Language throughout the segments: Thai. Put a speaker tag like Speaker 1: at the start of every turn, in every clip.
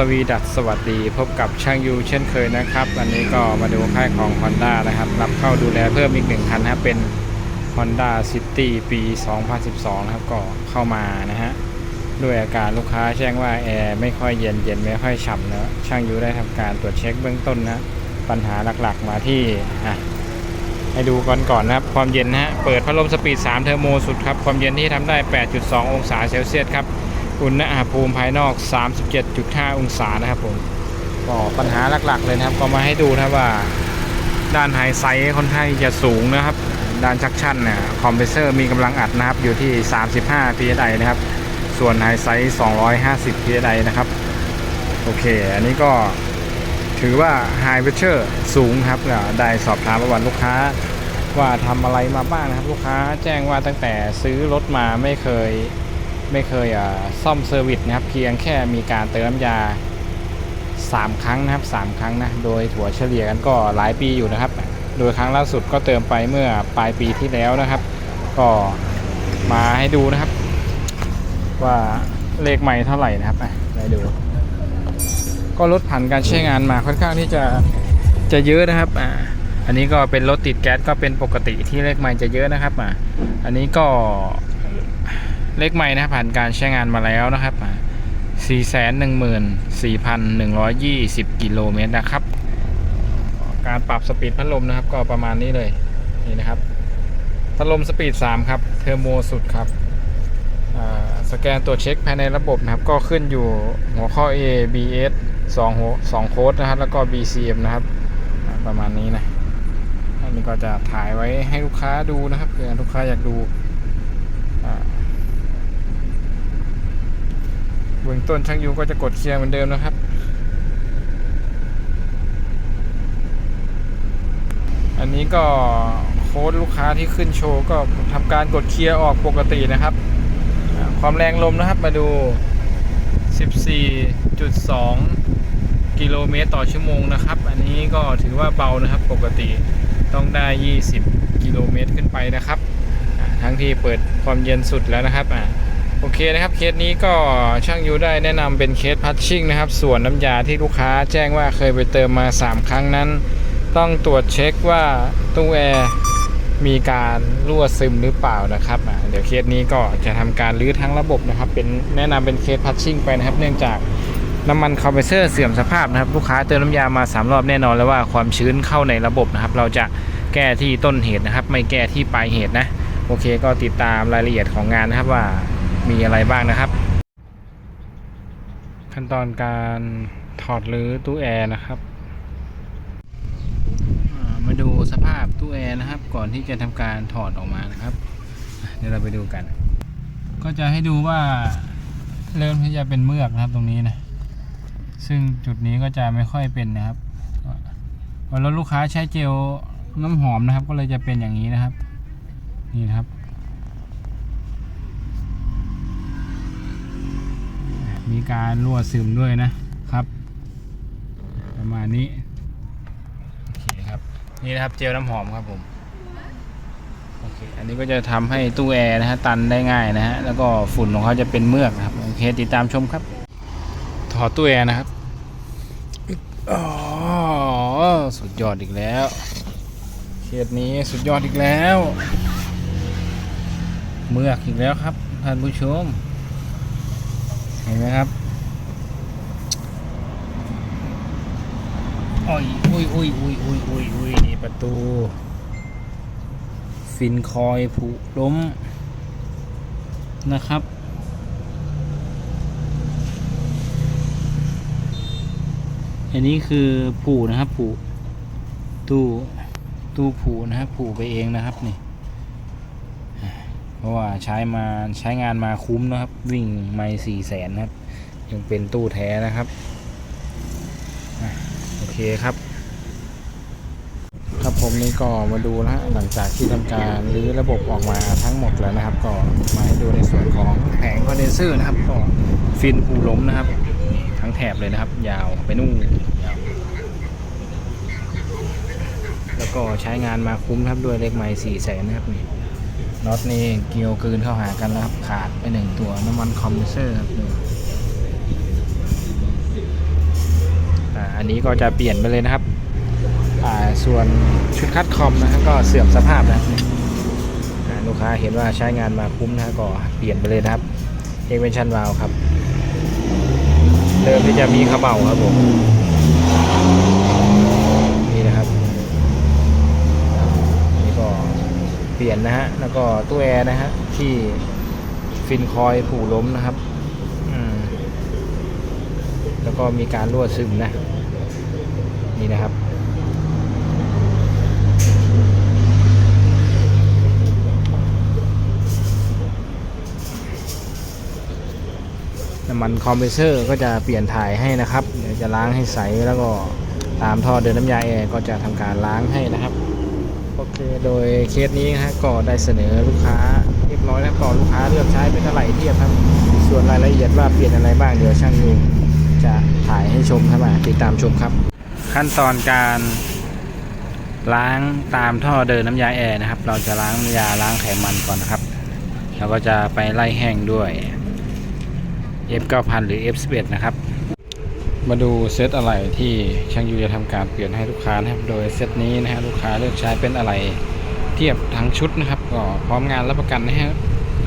Speaker 1: สวีดัสสวัสดี พบกับช่างยูเช่นเคยนะครับ วันนี้ก็มาดูค่ายของ Honda นะครับ รับเข้าดูแลเพิ่มอีกหนึ่งคันนะเป็น Honda City ปี 2012 นะครับ ก็เข้ามานะฮะ ด้วยอาการลูกค้าแจ้งว่าแอร์ไม่ค่อยเย็นเย็นไม่ค่อยฉ่ำนะช่างยูได้ทำการตรวจเช็คเบื้องต้นนะ ปัญหาหลักๆมาที่อะให้ดูก่อนก่อนนะครับ ความเย็นนะฮะ เปิดพัดลมสปีด 3 เทอร์โมสุดครับ ความเย็นที่ทำได้ 8.2 องศาเซลเซียสครับ อุณหภูมิภายนอก 37.5 องศานะครับผมก็ปัญหาหลักๆเลยนะครับ ก็มาให้ดูนะว่า ด้านไฮไซส์ค่อนข้างจะสูงนะครับ ด้านชักชั่นเนี่ยคอมเพรสเซอร์มีกำลังอัดนะครับ อยู่ที่ 35 psi นะครับ ส่วนไฮไซส์250 psi นะครับ โอเค อันนี้ก็ถือว่า High Pressure สูงครับได้สอบถามประวัติลูกค้าว่าทำอะไรมาบ้างนะครับ ลูกค้าแจ้งว่าตั้งแต่ซื้อรถมาไม่เคย ไม่เคยอ่าซ่อมเซอร์วิสนะครับ เพียงแค่มีการเติมน้ำยา 3 ครั้งนะครับ 3 ครั้งนะ โดยถั่วเฉลี่ยกันก็หลายปีอยู่นะครับ โดยครั้งล่าสุดก็เติมไปเมื่อปลายปีที่แล้วนะครับ ก็มาให้ดูนะครับ ว่าเลขใหม่เท่าไหร่นะครับไปดู ก็ลดผ่านการใช้งานมาค่อนข้างที่จะจะเยอะนะครับอ่าอันนี้ก็เป็นรถติดแก๊สก็เป็นปกติที่เลขใหม่จะเยอะนะครับอ่าอันนี้ก็ เลขใหม่นะครับผ่านการใช้งานมาแล้วนะครับ 414,120 กิโลเมตรนะครับ การปรับสปีดพัดลมนะครับ ก็ประมาณนี้เลย นี่นะครับพัดลมสปีด 3 ครับ เทอร์โมสุดครับสแกนตัวเช็คภายในระบบนะครับ ก็ขึ้นอยู่หัวข้อ A B S 2หัว2โค้ดนะครับ แล้วก็ B C M นะครับ ประมาณนี้นะอันนี้ก็จะถ่ายไว้ให้ลูกค้าดูนะครับเผื่อลูกค้าอยากดูอ่า เบื้องต้นช่างยูก็จะกดเคลียร์เหมือนเดิมนะครับ อันนี้ก็โค้ดลูกค้าที่ขึ้นโชว์ก็ทำการกดเคลียร์ออกปกตินะครับ ความแรงลมนะครับมาดู 14.2 กิโลเมตรต่อชั่วโมงนะครับ อันนี้ก็ถือว่าเบานะครับปกติต้องได้ 20 กิโลเมตรขึ้นไปนะครับ ทั้งที่เปิดความเย็นสุดแล้วนะครับอ่า โอเคนะครับเคสนี้ก็ช่างยูได้แนะนำเป็นเคสพัชชิ่งนะครับ ส่วนน้ำยาที่ลูกค้าแจ้งว่าเคยไปเติมมา 3 ครั้งนั้น ต้องตรวจเช็คว่าตู้แอร์มีการรั่วซึมหรือเปล่านะครับเดี๋ยวเคสนี้ก็จะทำการรื้อทั้งระบบนะครับ เป็นแนะนำเป็นเคสพัชชิ่งไปนะครับ เนื่องจากน้ำมันคอมเพรสเซอร์เสื่อมสภาพนะครับ ลูกค้าเติมน้ำยามา 3 รอบแน่นอนแล้วว่าความชื้นเข้าในระบบนะครับ เราจะแก้ที่ต้นเหตุนะครับ ไม่แก้ที่ปลายเหตุนะ โอเคก็ติดตามรายละเอียดของงานนะครับว่า มีอะไรบ้างนะครับ ขั้นตอนการถอดหรือตู้แอร์นะครับมาดูสภาพตู้แอร์นะครับ ก่อนที่จะทำการถอดออกมานะครับ เดี๋ยวเราไปดูกัน ก็จะให้ดูว่าเริ่มที่จะเป็นเมือกนะครับตรงนี้นะ ซึ่งจุดนี้ก็จะไม่ค่อยเป็นนะครับพอรถลูกค้าใช้เจลน้ำหอมนะครับ ก็เลยจะเป็นอย่างนี้นะครับ นี่นะครับ มีการรั่วซึมด้วยนะครับ ประมาณนี้โอเคครับนี่นะครับเจลน้ำหอมครับผมโอเคอันนี้ก็จะทำให้ตู้แอร์นะฮะตันได้ง่ายนะฮะแล้วก็ฝุ่นของเขาจะเป็นเมือกนะครับโอเคติดตามชมครับ ถอดตู้แอร์นะครับอ๋อสุดยอดอีกแล้วเคสนี้สุดยอดอีกแล้ว เมือกอีกแล้วครับท่านผู้ชม เห็นไหมครับโอ้ยอุ้ยอุ้ยอุ้ยอุ้ยอุ้ยอุ้ยนี่ประตู ฟินคอยผุล้มนะครับอันนี้คือผูนะครับผูตู้ตู้ผูนะครับผูไปเองนะครับนี่ เพราะว่าใช้มาใช้งานมาคุ้มนะครับ วิ่งไม่สี่แสนนะครับ ยังเป็นตู้แท้นะครับโอเคครับ ครับผมนี่ก็มาดูนะฮะหลังจากที่ทำการรื้อระบบออกมาทั้งหมดแล้วนะครับ ก็มาให้ดูในส่วนของแผงคอนเดนเซอร์นะครับก็ฟินผูล้มนะครับ ทั้งแถบเลยนะครับ ยาวไปนู่นยาวแล้วก็ใช้งานมาคุ้มครับด้วยเลขไม้สี่แสนนะครับนี่ น็อตนี่เกี่ยวกืนเข้าหากันแล้วครับขาดไปหนึ่งตัวน้ำมันคอมเพรสเซอร์ครับดูนี้ก็จะเปลี่ยนไปเลยนะครับ ส่วนชุดคัดคอมนะฮะก็เสื่อมสภาพนะลูกค้าเห็นว่าใช้งานมาคุ้มนะก็เปลี่ยนไปเลยนะครับเอกเวนชันวาลครับ เดิมที่จะมีขบเบาครับผมนี่นะครับนี่ก็ เปลี่ยนนะฮะ แล้วก็ตู้แอร์นะฮะ ที่ฟินคอยผูล้มนะครับอืมแล้วก็มีการรั่วซึมนะ นี่นะครับน้ำมันคอมเพรสเซอร์ก็จะเปลี่ยนถ่ายให้นะครับ เดี๋ยวจะล้างให้ใสแล้วก็ตามท่อเดินน้ำยาแอร์ก็จะทำการล้างให้นะครับ เคโดยเคสนี้นะฮะก็ได้เสนอลูกค้าเรียบร้อยแล้วก็ลูกค้าเลือกใช้เป็นเท่าไหร่เทียบครับ ส่วนรายละเอียดว่าเปลี่ยนอะไรบ้างเดี๋ยวช่างยูจะถ่ายให้ชมครับติดตามชมครับ ขั้นตอนการล้างตามท่อเดินน้ำยาแอร์นะครับ เราจะล้างยาล้างไขมันก่อนนะครับ แล้วก็จะไปไล่แห้งด้วย F9000 หรือ F11 นะครับ มาดูเซตอะไรที่ช่างยูจะทำการเปลี่ยนให้ลูกค้านะครับ โดยเซตนี้นะฮะลูกค้าเลือกใช้เป็นอะไรเทียบทั้งชุดนะครับ ก็พร้อมงานรับประกันให้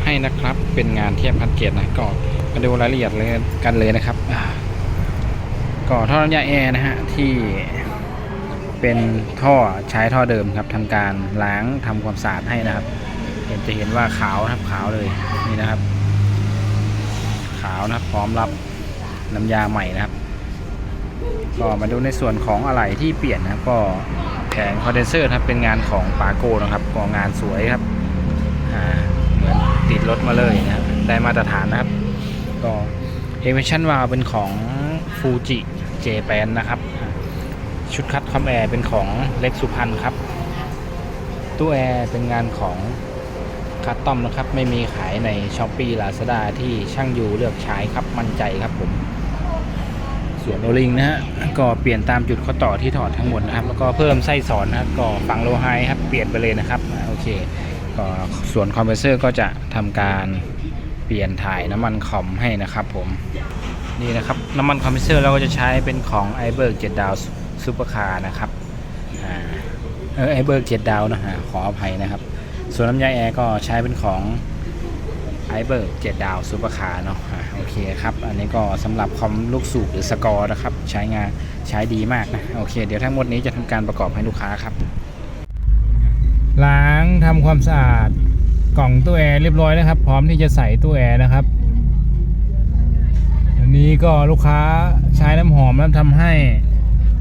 Speaker 1: ให้นะครับ เป็นงานเทียบคัดเกตนะก็มาดูรายละเอียดเลยกันเลยนะครับอ่าก็ท่อน้ำยาแอร์นะฮะที่เป็นท่อใช้ท่อเดิมครับทำการล้างทำความสะอาดให้นะครับ เห็นจะเห็นว่าขาวนะครับขาวเลยนี่นะครับ ขาวนะครับพร้อมรับน้ำยาใหม่นะครับ ก็มาดูในส่วนของอะไหล่ที่เปลี่ยนนะก็แผงคอนเดนเซอร์ครับเป็นงานของปาโกนะครับก็งานสวยครับเหมือนติดรถมาเลยนะครับได้มาตรฐานนะครับ ก็เอเวชั่นวาเป็นของฟูจิเจแปนนะครับ ชุดคัดคอมแอร์เป็นของเล็กสุพรรณครับตู้แอร์เป็นงานของคัสตอมนะครับ ไม่มีขายใน s h อ p e e Lazada ที่ช่างยูเลือกใช้ครับมั่นใจครับผม ส่วนโอลิงนะฮะก็เปลี่ยนตามจุดข้อต่อที่ถอดทั้งหมดนะครับ แล้วก็เพิ่มไส้สอนนะครับก็ฝั่งโลไฮครับเปลี่ยนไปเลยนะครับโอเคก็ส่วนคอมเพรสเซอร์ก็จะทำการเปลี่ยนถ่ายน้ำมันคอมให้นะครับผมนี่นะครับน้ำมันคอมเพรสเซอร์เราก็จะใช้เป็นของ i b e r g 7ดาวซูเปอร์คาร์นะครับอ่าเออ i b e r g 7ดาวนะฮะขออภัยนะครับ ส่วนน้ำยาแอร์ก็ใช้เป็นของ ไอเบิร์กเจ็ดดาวซูเปอร์คาร์เนาะอะโอเคครับ อันนี้ก็สำหรับคอมลูกสูบหรือสกอร์นะครับ ใช้งานใช้ดีมากนะ โอเค เดี๋ยวทั้งหมดนี้จะทำการประกอบให้ลูกค้าครับ ล้างทำความสะอาดกล่องตู้แอร์เรียบร้อยนะครับ พร้อมที่จะใส่ตู้แอร์นะครับ อันนี้ก็ลูกค้าใช้น้ำหอมแล้วทำให้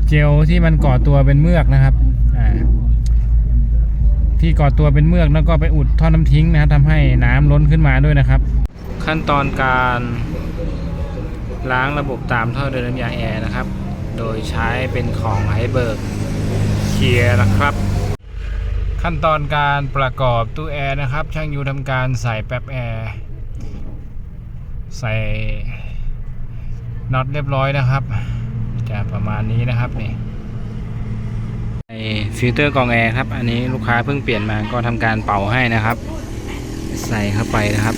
Speaker 1: เจลที่มันก่อตัวเป็นเมือกนะครับ ที่ก่อตัวเป็นเมือกแล้วก็ไปอุดท่อน้ำทิ้งนะครับทำให้น้ำล้นขึ้นมาด้วยนะครับ ขั้นตอนการล้างระบบตามท่อเดินน้ำยาแอร์นะครับ โดยใช้เป็นของไฮเบิร์กเคลียร์นะครับ ขั้นตอนการประกอบตู้แอร์นะครับ ช่างยูทำการใส่แป๊บแอร์ใส่น็อตเรียบร้อยนะครับ จะประมาณนี้นะครับนี่ ฟิลเตอร์กองแอร์ครับ อันนี้ลูกค้าเพิ่งเปลี่ยนมาก็ทำการเป่าให้นะครับ ใส่เข้าไปนะครับ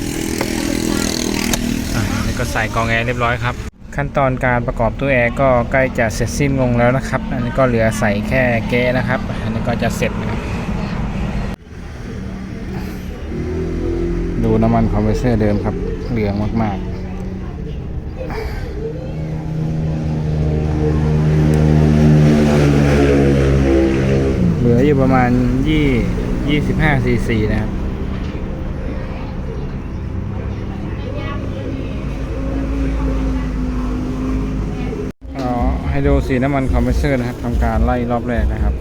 Speaker 1: อะแล้วก็ใส่กองแอร์เรียบร้อยครับ ขั้นตอนการประกอบตู้แอร์ก็ใกล้จะเสร็จสิ้นลงแล้วนะครับ อันนี้ก็เหลือใส่แค่แก้นะครับ อันนี้ก็จะเสร็จนะครับ ดูน้ำมันคอมเพรสเซอร์เดิมครับ เหลืองมากๆ ลืออยู่ประมาณยี่ยี่สิบห้าซีซีนะครับอ๋อให้ดูสีน้ำมันคอมเพรสเซอร์นะครับทำการไล่รอบแรกนะครับ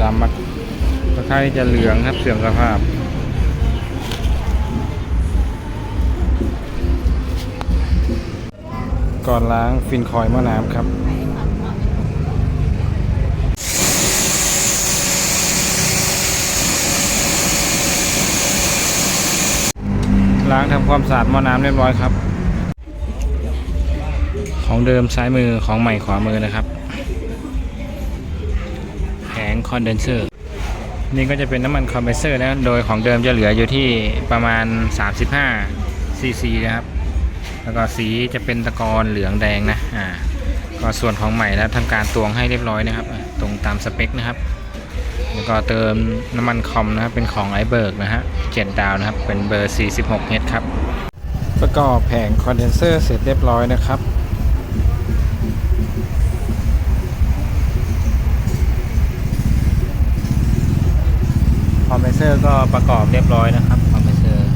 Speaker 1: ดำมาตะไคร้จะเหลืองครับเสื่อมสภาพก่อนล้างฟินคอยล์หม้อน้ำครับ ล้างทำความสะอาดหม้อน้ำเรียบร้อยครับ ของเดิมซ้ายมือของใหม่ขวามือนะครับแผงคอนเดนเซอร์ นี่ก็จะเป็นน้ำมันคอมเพรสเซอร์นะโดยของเดิมจะเหลืออยู่ที่ประมาณ 35ซีซีนะครับ แล้วก็สีจะเป็นตะกอนเหลืองแดงนะอ่าก็ส่วนของใหม่แล้วทำการตวงให้เรียบร้อยนะครับ ตรงตามสเปคนะครับ แล้วก็เติมน้ำมันคอมนะครับ เป็นของไอเบิร์กนะฮะเจ็ดดาวนะครับ เป็นเบอร์ 46 h ครับ ประกอบแผงคอนเดนเซอร์เสร็จเรียบร้อยนะครับคอมเพรสเซอร์ก็ประกอบเรียบร้อยนะครับคอมเพรสเซอร์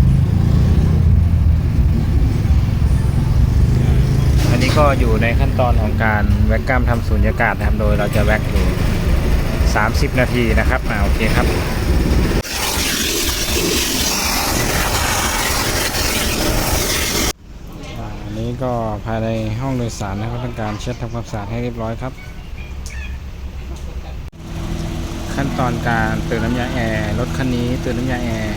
Speaker 1: อันนี้ก็อยู่ในขั้นตอนของการแว็กกัมทำสูญญากาศนะครับ โดยเราจะแว็กอยู่ 30 นาทีนะครับอ่าโอเคครับอันนี้ก็ภายในห้องโดยสารนะครับต้องการเช็ดทำความสะอาดให้เรียบร้อยครับ ขั้นตอนการเติมน้ำยาแอร์รถคันนี้เติมน้ำยาแอร์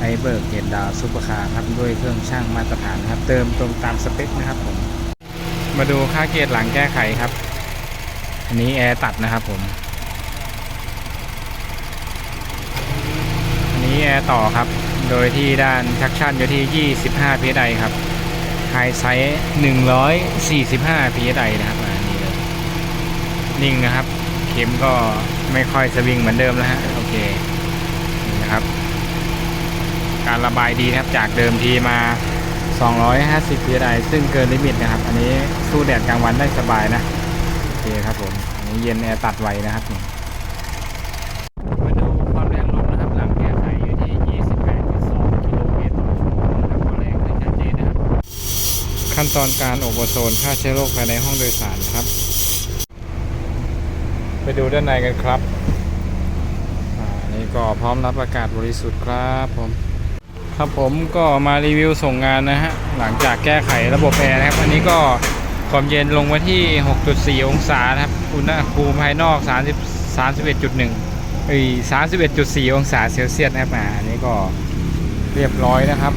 Speaker 1: ไอเบิร์กเกตดาวซูเปอร์คาร์ครับด้วยเครื่องช่างมาตรฐานนะครับ เติมตรงตามสเปคนะครับผมมาดูค่าเกตหลังแก้ไขครับ อันนี้แอร์ตัดนะครับผม นี้แอร์ต่อครับ โดยที่ด้านชักชั่นอยู่ที่ 25 psi ครับไฮไซส์145 psi นะครับอันนี้เลยนิ่งนะครับ เข็มก็ไม่ค่อยสวิงเหมือนเดิมแล้วฮะ โอเคนี่นะครับ การระบายดีครับจากเดิมทีมา 250 psi ซึ่งเกินลิมิตนะครับ อันนี้สู้แดดกลางวันได้สบายนะ โอเคครับผม อันนี้เย็นแอร์ตัดไวนะครับนี่มาดูความแรงลมนะครับ หลังแก้ไขอยู่ที่ 28.2 กิโลเมตรต่อชั่วโมงนะครับก็แรงขึ้นชัดเจนนะครับ ขั้นตอนการอบโอโซนฆ่าเชื้อโรคภายในห้องโดยสารครับ ไปดูด้านในกันครับอ่านี่ก็พร้อมรับอากาศบริสุทธิ์ครับผม ครับผมก็มารีวิวส่งงานนะฮะ หลังจากแก้ไขระบบแอร์นะครับ อันนี้ก็ความเย็นลงมาที่ 6.4 องศานะครับ อุณหภูมิภายนอก 30 31.1เอ้ย31.4 องศาเซลเซียสนะครับอันนี้ก็เรียบร้อยนะครับ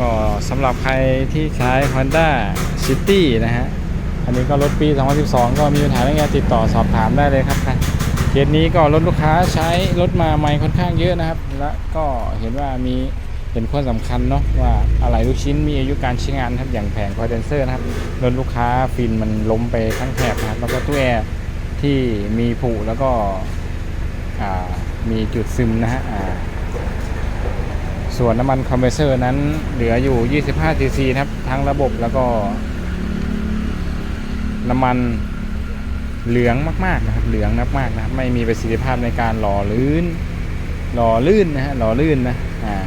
Speaker 1: ก็สำหรับใครที่ใช้ Honda City นะฮะ อันนี้ก็รถปี 2012 ก็มีปัญหาเรื่องการติดต่อสอบถามได้เลยครับเคสนี้ก็รถลูกค้าใช้รถมาใหม่ค่อนข้างเยอะนะครับ และก็เห็นว่ามีเห็นข้อสำคัญเนาะว่าอะไรลูกชิ้นมีอายุการใช้งานครับอย่างแผงคอนเดนเซอร์นะครับรถลูกค้าฟินมันล้มไปทั้งแถบนะครับแล้วก็ตู้แอร์ที่มีผุแล้วก็มีจุดซึมนะฮะ ส่วนน้ำมันคอมเพรสเซอร์นั้นเหลืออยู่ 25 cc นะครับ ทั้งระบบแล้วก็ น้ำมันเหลืองมาก ๆ นะครับ เหลืองมากๆนะครับ ไม่มีประสิทธิภาพในการหล่อลื่น หล่อลื่นนะฮะ หล่อลื่นนะ อ่า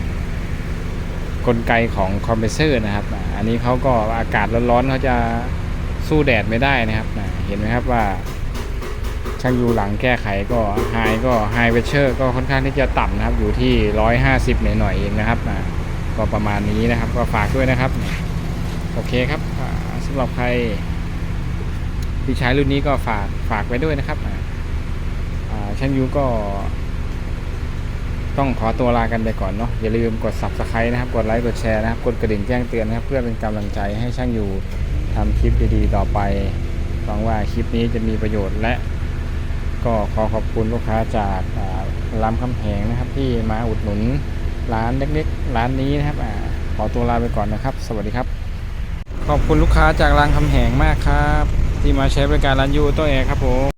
Speaker 1: กลไกของคอมเพรสเซอร์นะครับ อันนี้เขาก็อากาศร้อนๆเขาจะสู้แดดไม่ได้นะครับ เห็นไหมครับว่า ช่างยูหลังแก้ไขก็ไฮก็ไฮเวเชอร์ก็ค่อนข้างที่จะต่ำนะครับ อยู่ที่ 150หน่อยๆเองนะครับก็ประมาณนี้นะครับ ก็ฝากด้วยนะครับ โอเคครับสำหรับใครที่ใช้รุ่นนี้ก็ฝากฝากไว้ด้วยนะครับช่างยูก็ ต้องขอตัวลากันไปก่อนเนาะอย่าลืมกด subscribe นะครับ กดไลค์กดแชร์นะครับ กดกระดิ่งแจ้งเตือนนะครับ เพื่อเป็นกำลังใจให้ช่างยูทำคลิปดีๆ ต่อไปหวังว่าคลิปนี้จะมีประโยชน์และ ก็ขอขอบคุณลูกค้าจากร้านคำแหงนะครับที่มาอุดหนุนร้านเล็กๆ ร้านนี้นะครับอขอตัวลาไปก่อนนะครับ สวัสดีครับ ขอบคุณลูกค้าจากรางคำแหงมากครับ ที่มาใช้บริการร้านยูโตแอร์ครับผม